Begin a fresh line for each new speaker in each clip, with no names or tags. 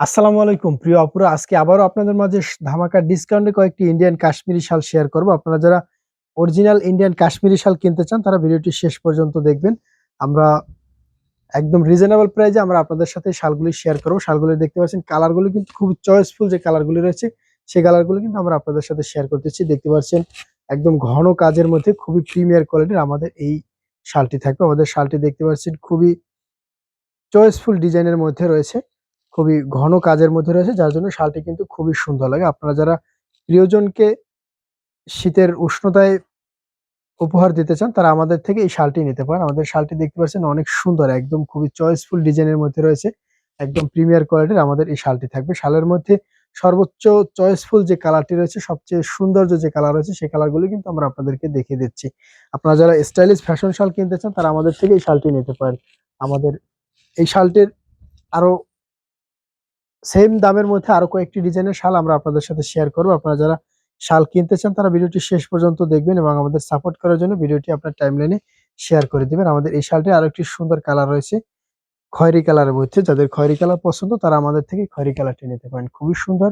আসসালামু আলাইকুম। প্রিয় অপুরা আজকে আবারও আপনাদের মাঝে ধামাকা ডিসকাউন্টে কয়েকটি ইন্ডিয়ান কাশ্মীরি শাল শেয়ার করব। আপনারা যারা অরিজিনাল ইন্ডিয়ান কাশ্মীরি শাল কিনতে চান, তারা ভিডিওটি শেষ পর্যন্ত দেখবেন। আমরা একদম রিজনেবল প্রাইজে আমরা আপনাদের সাথে শালগুলি শেয়ার করব। শালগুলি দেখতে পাচ্ছেন কালারগুলো কিন্তু খুব চয়েসফুল যে কালারগুলি রয়েছে, সেই কালারগুলো কিন্তু আমরা আপনাদের সাথে শেয়ার করতেছি। দেখতে পাচ্ছেন, একদম ঘন কাজের মধ্যে খুবই প্রিমিয়ার কোয়ালিটির আমাদের এই শালটি থাকবে। আমাদের শালটি দেখতে পাচ্ছেন, খুবই চয়েসফুল ডিজাইনের মধ্যে রয়েছে। খুবই ঘন কাজের মধ্যে রয়েছে, যার জন্য শালটি কিন্তু খুবই সুন্দর লাগে। আপনারা যারা প্রিয়জনকে শীতের উষ্ণতায় উপহার দিতে চান, তারা আমাদের থেকে এই শালটি নিতে পারেন। আমাদের শালটি দেখতে পাচ্ছেন অনেক সুন্দর, একদম খুবই চয়েসফুল ডিজাইনের মধ্যে রয়েছে, একদম প্রিমিয়ার কোয়ালিটির আমাদের এই শালটি থাকবে। শালের মধ্যে সর্বোচ্চ চয়েসফুল যে কালারটি রয়েছে, সবচেয়ে সৌন্দর্য যে কালার রয়েছে, সেই কালারগুলো কিন্তু আমরা আপনাদেরকে দেখিয়ে দিচ্ছি। আপনারা যারা স্টাইলিশ ফ্যাশন শাল কিনতে চান, তারা আমাদের থেকে এই শালটি নিতে পারেন। আমাদের এই শালটির আরও সেম দামের মধ্যে আরও কয়েকটি ডিজাইনের শাল আমরা আপনাদের সাথে শেয়ার করব। আপনারা যারা শাল কিনতে চান, তারা ভিডিওটি শেষ পর্যন্ত দেখবেন এবং আমাদের সাপোর্ট করার জন্য ভিডিওটি আপনার টাইমলাইনে শেয়ার করে দিবেন। আমাদের এই শালটি আরও একটি সুন্দর কালার রয়েছে, খয়েরি কালারের মধ্যে। যাদের খয়েরি কালার পছন্দ, তারা আমাদের থেকে খয়েরি কালারটি নিতে পারেন। খুবই সুন্দর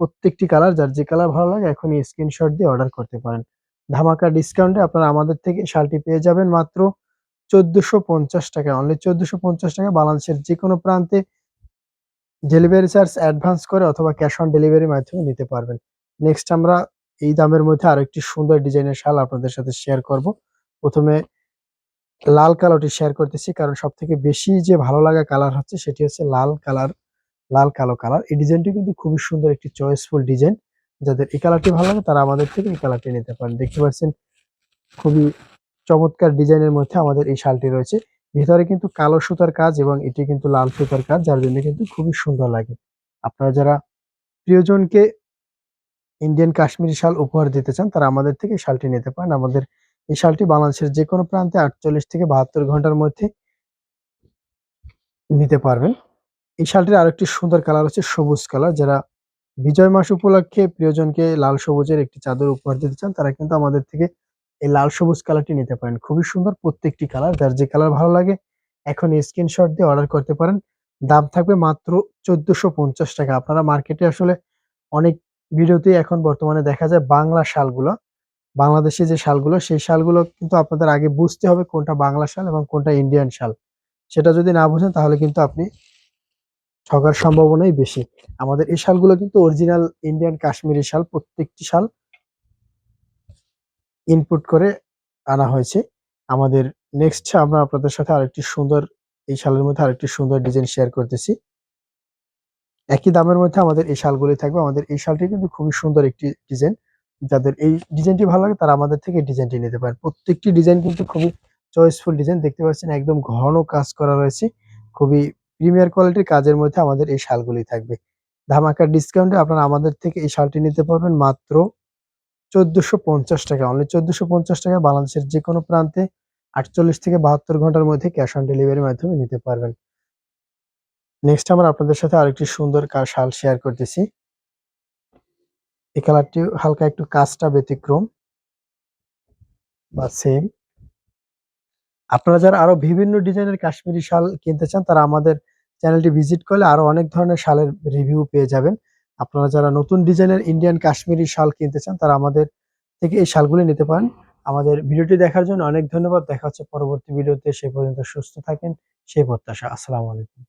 প্রত্যেকটি কালার যার যে কালার ভালো লাগে এখনই স্ক্রিনশট দিয়ে অর্ডার করতে পারেন। ধামাকা ডিসকাউন্টে আপনারা আমাদের থেকে শালটি পেয়ে যাবেন মাত্র চোদ্দশো পঞ্চাশ টাকা অনলি চোদ্দশো পঞ্চাশ টাকা বাংলাদেশের যে কোনো প্রান্তে ডেলিভারি চার্জ অ্যাডভান্স করে অথবা ক্যাশ অন ডেলিভারির মাধ্যমে নিতে পারবেন। নেক্সট আমরা এই দামের মধ্যে আরও একটি সুন্দর ডিজাইনের শাল আপনাদের সাথে শেয়ার করব। প্রথমে লাল কালোটি শেয়ার করতেছি, কারণ সব থেকে বেশি যে ভালো লাগা কালার হচ্ছে সেটি হচ্ছে লাল কালার লাল কালো কালার এই ডিজাইনটি কিন্তু খুবই সুন্দর একটি চয়েসফুল ডিজাইন। যাদের এই কালারটি ভালো লাগে তারা আমাদের থেকে এই কালারটি নিতে পারেন। দেখতে পাচ্ছেন, খুবই চমৎকার ডিজাইনের মধ্যে আমাদের এই শালটি রয়েছে। ভিতরে কিন্তু কালো সুতার কাজ এবং এটি কিন্তু লাল সুতার কাজ, যার জন্য কিন্তু খুবই সুন্দর লাগে। আপনারা যারা প্রিয়জনকে ইন্ডিয়ান কাশ্মীরি শাল উপহার দিতে চান, তারা আমাদের থেকে শালটি নিতে পারেন। আমাদের এই শালটি বাংলাদেশের যে কোনো প্রান্তে আটচল্লিশ থেকে বাহাত্তর ঘণ্টার মধ্যে নিতে পারবেন। এই শালটির আরেকটি সুন্দর কালার হচ্ছে সবুজ কালার। যারা বিজয় মাস উপলক্ষে প্রিয়জনকে লাল সবুজের একটি চাদর উপহার দিতে চান, তারা কিন্তু আমাদের থেকে এই লাল সবুজ কালারটি নিতে পারেন। খুবই সুন্দর প্রত্যেকটি কালার, যার যে কালার ভালো লাগে এখন স্ক্রিনশট দিয়ে অর্ডার করতে পারেন। দাম থাকবে মাত্র চোদ্দশো পঞ্চাশ টাকা। আপনারা মার্কেটে আসলে অনেক ভিডিওতেই এখন বর্তমানে দেখা যায় বাংলা শালগুলো, বাংলাদেশে যে শালগুলো, সেই শালগুলো কিন্তু আপনাদের আগে বুঝতে হবে কোনটা বাংলা শাল এবং কোনটা ইন্ডিয়ান শাল। সেটা যদি না বুঝেন তাহলে কিন্তু আপনি ঠকার সম্ভাবনাই বেশি। আমাদের এই শালগুলো কিন্তু অরিজিনাল ইন্ডিয়ান কাশ্মীরি শাল, প্রত্যেকটি শাল ইনপুট করে আনা হয়েছে। আমাদের নেক্সট আমরা আপনাদের সাথে আরেকটি সুন্দর, এই শালের মধ্যে আরেকটি সুন্দর ডিজাইন শেয়ার করতেছি। একই দামের মধ্যে আমাদের এই শালগুলি থাকবে। আমাদের এই শালটি কিন্তু খুবই সুন্দর একটি ডিজাইন যাদের এই ডিজাইনটি ভালো লাগে, তারা আমাদের থেকে ডিজাইনটি নিতে পারেন প্রত্যেকটি ডিজাইন কিন্তু খুবই চয়েসফুল ডিজাইন দেখতে পাচ্ছেন একদম ঘন কাজ করা রয়েছে। খুবই প্রিমিয়ার কোয়ালিটির কাজের মধ্যে আমাদের এই শালগুলি থাকবে। ধামাকার ডিসকাউন্টে আপনারা আমাদের থেকে এই শালটি নিতে পারবেন মাত্র চোদ্দশো পঞ্চাশ টাকা। অনলি চোদ্দশো পঞ্চাশ টাকা বাংলাদেশের যে কোনো প্রান্তে আটচল্লিশ থেকে বাহাত্তর ঘণ্টার মধ্যে ক্যাশ অন ডেলিভারির মাধ্যমে নিতে পারবেন। নেক্সট আমরা আপনাদের সাথে আরেকটি সুন্দর শাল শেয়ার করতেছি। এই কালারটি হালকা একটু কাজটা ব্যতিক্রম, বা সেম আপনারা যারা আরও বিভিন্ন ডিজাইনের কাশ্মীরি শাল কিনতে চান, তারা আমাদের চ্যানেলটি ভিজিট করলে আরও অনেক ধরনের শালের রিভিউ পেয়ে যাবেন। আপনারা যারা নতুন ডিজাইনের ইন্ডিয়ান কাশ্মীরি শাল কিনতে চান, তারা আমাদের থেকে এই শালগুলি নিতে পারেন। আমাদের ভিডিওটি দেখার জন্য অনেক ধন্যবাদ। দেখা হচ্ছে পরবর্তী ভিডিওতে। সে পর্যন্ত সুস্থ থাকেন। সেই প্রত্যাশা। আসসালামু আলাইকুম।